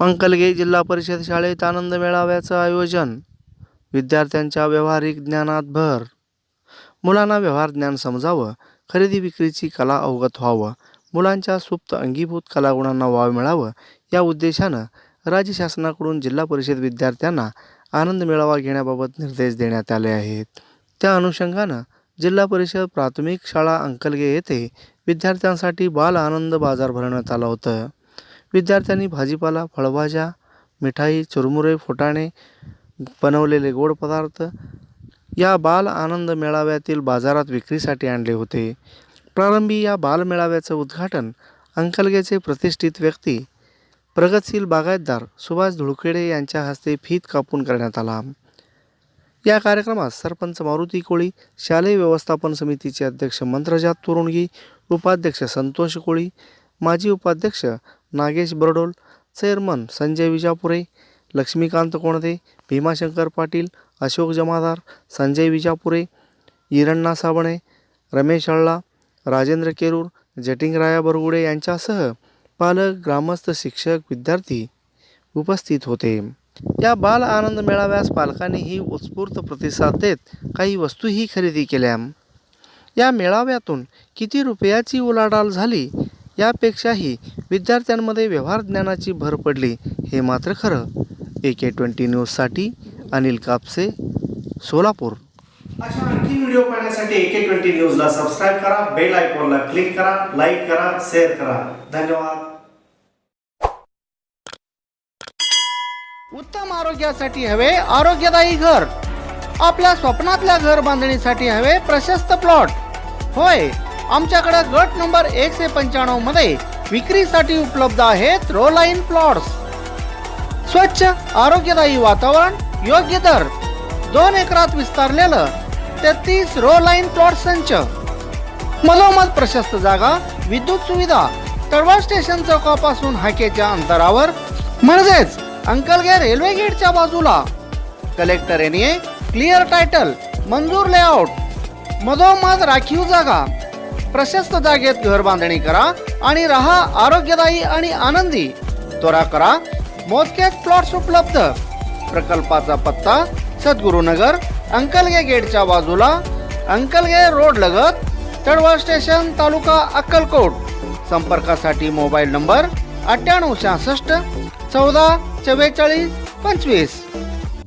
अंकलगे जिल्हा परिषद शाळेत आनंद मेळाव्याचं आयोजन. विद्यार्थ्यांच्या व्यावहारिक ज्ञानात भर. मुलांना व्यवहार ज्ञान समजावं. खरेदी विक्रीची कला अवगत व्हावं. मुलांच्या सुप्त अंगीभूत कलागुणांना वाव मिळावं. या उद्देशानं राज्य शासनाकडून जिल्हा परिषद विद्यार्थ्यांना आनंद मेळावा घेण्याबाबत निर्देश देण्यात आले आहेत. त्या अनुषंगानं जिल्हा परिषद प्राथमिक शाळा अंकलगे येथे विद्यार्थ्यांसाठी बाल आनंद बाजार भरवण्यात आलं होतं. विद्यार्थ्यांनी भाजीपाला फळभाज्या मिठाई चुरमुरे फुटाणे बनवलेले गोड पदार्थ या बाल आनंद मेळाव्यातील बाजारात विक्रीसाठी आणले होते. प्रारंभी या बाल मेळाव्याचं उद्घाटन अंकलगेचे प्रतिष्ठित व्यक्ती प्रगतशील बागायतदार सुभाष धुळखेडे यांच्या हस्ते फीत कापून करण्यात आला. या कार्यक्रमात सरपंच मारुती कोळी शालेय व्यवस्थापन समितीचे अध्यक्ष मंत्रजात तुरुंगी उपाध्यक्ष संतोष कोळी माजी उपाध्यक्ष नागेश बरडोल चेअरमन संजय विजापुरे लक्ष्मीकांत कोणते भीमाशंकर पाटील अशोक जमादार संजय विजापुरे इरण्णा साबणे रमेश हळ्ळा राजेंद्र केरूर जटिंगराया बरगुडे यांच्यासह पालक ग्रामस्थ शिक्षक विद्यार्थी उपस्थित होते. या बाल आनंद मेळाव्यास पालकांनीही उत्स्फूर्त प्रतिसाद देत काही वस्तूही खरेदी केल्या. या मेळाव्यातून किती रुपयाची उलाढाल झाली यापेक्षाही विद्यार्थ्यांमध्ये व्यवहार ज्ञानाची भर पडली हे मात्र खरं. ए के ट्वेंटी न्यूजसाठी अनिल कापसे सोलापूर. अशा आणखी व्हिडिओ पाहण्यासाठी ए के ट्वेंटी न्यूजला सबस्क्राईब करा बेल आयकॉनला क्लिक करा लाईक करा शेअर करा. धन्यवाद. उत्तम आरोग्यासाठी हवे आरोग्यदायी घर. आपल्या स्वप्नातल्या घर बांधणीसाठी हवे प्रशस्त प्लॉट. होय आमच्याकडे गट नंबर एकशे पंच्याण्णवमध्ये विक्रीसाठी उपलब्ध आहेत रो लाईन प्लॉट्स. स्वच्छ आरोग्यदायी वातावरण योग्य दर. दोन एकरात विस्तारलेलं तेहतीस रो लाईन प्लॉट संच. मधोमध प्रशस्त जागा विद्युत सुविधा तळवा स्टेशन चौकापासून हाकेच्या अंतरावर म्हणजेच अंकलगे रेल्वे गेटच्या बाजूला. कलेक्टर क्लिअर टायटल मंजूर लेआउट. मधोमध राखीव जागा. प्रशस्त जागेत घर बांधणी करा आणि राहा आरोग्यदायी आणि आनंदी. त्वरा करा. मोजक्याच प्लॉट्स उपलब्ध. प्रकल्पाचा पत्ता सद्गुरुनगर अंकलगे गेटच्या बाजूला अंकलगे रोड लगत तळवळ स्टेशन तालुका अक्कलकोट. संपर्कासाठी मोबाईल नंबर अठ्ठ्याण्णव सहासष्ट चौदा चव्वेचाळीस पंचवीस.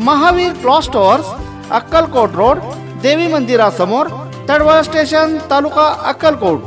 Mahavir cloth stores Akkalkot road देवी मंदिरासमोर तडवळ स्टेशन तालुका अक्कलकोट.